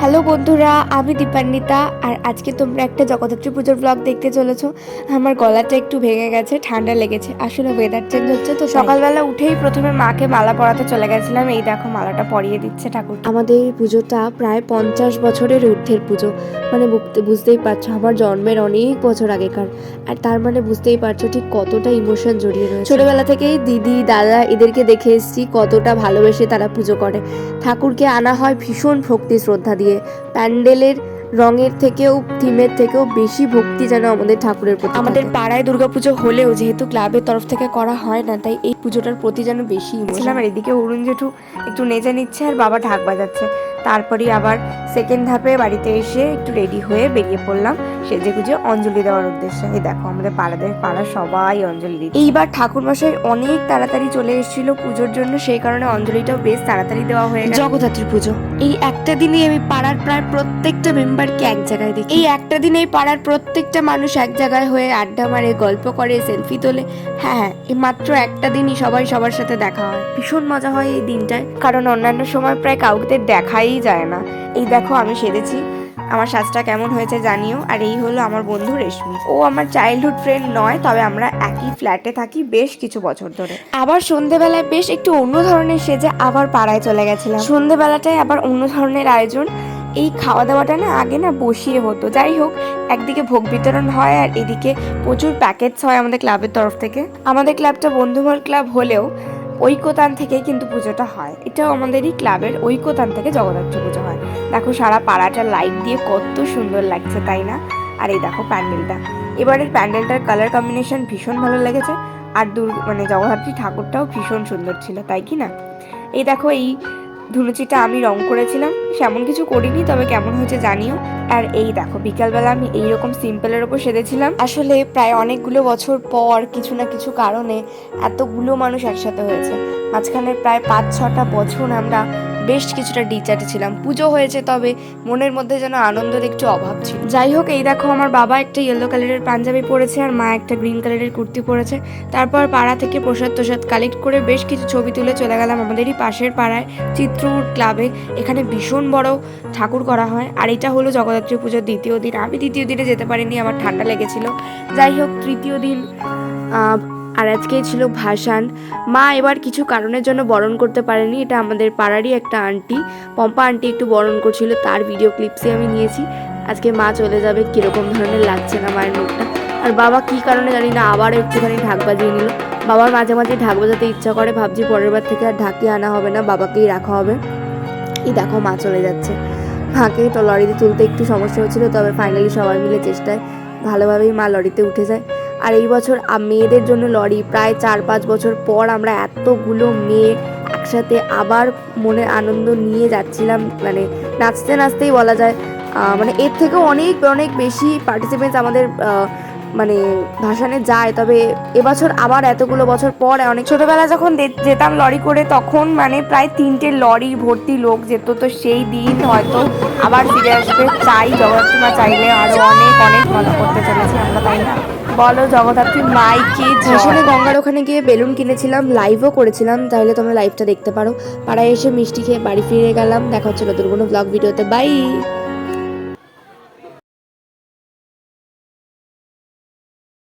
Hello বন্ধুরা আমি দীপান্বিতা আর আজকে তোমরা একটা জগদ্ধাত্রী পুজোর ব্লগ দেখতে চলেছো। আমার গলাটা একটু ভেঙে গেছে ঠান্ডা লেগেছে। আসলে ওয়েদার চেঞ্জ হচ্ছে তো সকালবেলা উঠেই প্রথমে মাকে মালা পরাতে চলে গেছিলাম। এই দেখো মালাটা পরিয়ে দিচ্ছে ঠাকুর। আমাদের এই পুজোটা প্রায় পঞ্চাশ বছরের ঊর্ধ্বের পুজো। মানে বুঝতে- বুঝতেই পারছ আমার জন্মের অনেক বছর আগেকার। আর তার মানে বুঝতেই পারছ ঠিক কতটা ইমোশন জড়িয়ে রয়েছে। ছোটবেলা থেকেই দিদি দাদা এদেরকে দেখে এসেছি কতটা ভালোবেসে তারা পুজো করে। ঠাকুরকে আনা হয় ভীষণ ভক্তি শ্রদ্ধা দিয়ে। প্যান্ডেলের রঙের থেকেও থিমের থেকেও বেশি ভক্তি যেন আমাদের ঠাকুরের প্রতি আমাদের পাড়ায় দুর্গাপুজো হলেও যেহেতু ক্লাবের তরফ থেকে করা হয় না তাই এই পুজোটার প্রতি যেন বেশি ছিলাম আর এদিকে অরুণ জেঠু একটু নেচে নিচ্ছে আর বাবা ঢাক বাজাচ্ছে। তারপরেই আবার সেকেন্ড ধাপে বাড়িতে এসে একটু রেডি হয়ে বেরিয়ে পড়লাম। সেজে গুজে অঞ্জলি দেওয়ার উদ্দেশ্যে। এই দেখো আমাদের পাড়াদের পাড়া সবাই অঞ্জলি দিচ্ছে। এইবার ঠাকুর মশাই অনেক তাড়াতাড়ি চলে এসেছিল পুজোর জন্য সেই কারণে অঞ্জলিটাও বেশ তাড়াতাড়ি দেওয়া হয়ে জগদ্ধাত্রী পুজো। এই একটা দিনেই আমি পাড়ার প্রায় প্রত্যেকটা মেম্বারকে এক জায়গায় দেখি এই একটা দিনেই পাড়ার প্রত্যেকটা মানুষ এক জায়গায় হয়ে আড্ডা মারে গল্প করে সেলফি তোলে। হ্যাঁ হ্যাঁ এই মাত্র একটা দিনই সবাই সবার সাথে দেখা হয়। ভীষণ মজা হয় এই দিনটায় কারণ অন্যান্য সময় প্রায় কাউকে দেখাই যায় না। এই দেখো আমি সেরেছি আমার সাজটা কেমন হয়েছে জানিও আর এই হলো আমার বন্ধু রেশমি। ও আমার চাইল্ডহুড ফ্রেন্ড নয় তবে আমরা একই ফ্ল্যাটে থাকি বেশ কিছু বছর ধরে। আবার সন্ধেবেলায় বেশ একটু অন্য ধরনের সেজে আবার পাড়ায় চলে গেছিলাম। সন্ধেবেলাটায় আবার অন্য ধরনের আয়োজন। এই খাওয়া দাওয়াটা না আগে না বসিয়ে হতো। যাই হোক একদিকে ভোগ বিতরণ হয় আর এদিকে প্রচুর প্যাকেটস হয় আমাদের ক্লাবের তরফ থেকে। আমাদের ক্লাবটা বন্ধুমহল ক্লাব হলেও ঐক্যতান থেকে কিন্তু পুজোটা হয়। এটাও আমাদেরই ক্লাবের ঐক্যতান থেকে জগদ্ধাত্রী পুজো হয়। দেখো সারা পাড়াটা লাইট দিয়ে কত সুন্দর লাগছে, তাই না? আর এই দেখো প্যান্ডেলটা। এবারের প্যান্ডেলটার কালার কম্বিনেশন ভীষণ ভালো লেগেছে। আর দুর্গ মানে জগদ্ধাত্রী ঠাকুরটাও ভীষণ সুন্দর ছিল, তাই কি না? এই দেখো এই ধুনুচিটা আমি রং করেছিলাম, সেমন কিছু করিনি, তবে কেমন হয়েছে জানিও। আর এই দেখো, বিকালবেলা আমি এইরকম সিম্পলের ওপর সেজেছিলাম। আসলে প্রায় অনেকগুলো বছর পর কিছু না কিছু কারণে এতগুলো মানুষ একসাথে হয়েছে। মাঝখানে প্রায় পাঁচ ছটা বছর আমরা বেশ কিছুটা ডিচার্টে ছিলাম। পুজো হয়েছে তবে মনের মধ্যে যেন আনন্দের একটু অভাব ছিল। যাই হোক, এই দেখো, আমার বাবা একটা ইয়েলো কালারের পাঞ্জাবি পরেছে আর মা একটা গ্রিন কালারের কুর্তি পরেছে। তারপর পাড়া থেকে প্রসাদ তোসাদ কালেক্ট করে বেশ কিছু ছবি তুলে চলে গেলাম আমাদেরই পাশের পাড়ায় চিত্রুর ক্লাবে এখানে ভীষণ বড় ঠাকুর করা হয় আর এটা হলো জগদ্ধাত্রী পুজোর দ্বিতীয় দিন। আমি দ্বিতীয় দিনে যেতে পারিনি, আমার ঠান্ডা লেগেছিল। যাই হোক, তৃতীয় দিন আর আজকে ছিল ভাসান। মা এবার কিছু কারণের জন্য বরণ করতে পারেনি। এটা আমাদের পাড়ারই একটা আন্টি। পম্পা আন্টি একটু বরণ করছিল, তার ভিডিও ক্লিপসে আমি নিয়েছি। আজকে মা চলে যাবে, কীরকম ধরনের লাগছে না মায়ের মুখটা। আর বাবা কী কারণে জানি না আবার একটুখানি ঢাক বাজিয়ে নিল। বাবার মাঝে মাঝে ঢাক বাজাতে ইচ্ছা করে, ভাবছি পরের বার থেকে আর ঢাকিয়ে আনা হবে না, বাবাকেই রাখা হবে। এই দেখো মা চলে যাচ্ছে। মাকে তো লরিতে তুলতে একটু সমস্যা হচ্ছিল, তবে ফাইনালি সবাই মিলে চেষ্টায় ভালোভাবেই মা লরিতে উঠে যায়। আর এই বছর মেয়েদের জন্য লরি। প্রায় চার পাঁচ বছর পর আমরা এতগুলো মেয়ে একসাথে আবার মনে আনন্দ নিয়ে যাচ্ছিলাম। মানে নাচতে নাচতেই বলা যায় মানে এর থেকেও অনেক অনেক বেশি পার্টিসিপেন্টস আমাদের মানে ভাসানে যায়, তবে এবছর আবার এতগুলো বছর পর, অনেক ছোটবেলা যখন যেতাম লরি করে, তখন মানে প্রায় তিনটে লরি ভর্তি লোক যেত। তো সেই দিন হয়তো আবার ফিরে আসবে। চাই জগদ্ধাত্রী মা চাইলে আরও অনেক অনেক মজা করতে চলেছি আমরা, তাই না? বলো জগদ্ধাত্রী মাইকে আসলে গঙ্গার ওখানে গিয়ে বেলুন কিনেছিলাম লাইভও করেছিলাম, তাহলে তোমরা লাইভটা দেখতে পারো। পাড়ায় এসে মিষ্টি খেয়ে বাড়ি ফিরে গেলাম। দেখা হচ্ছে নতুন ব্লগ ভিডিওতে। বাই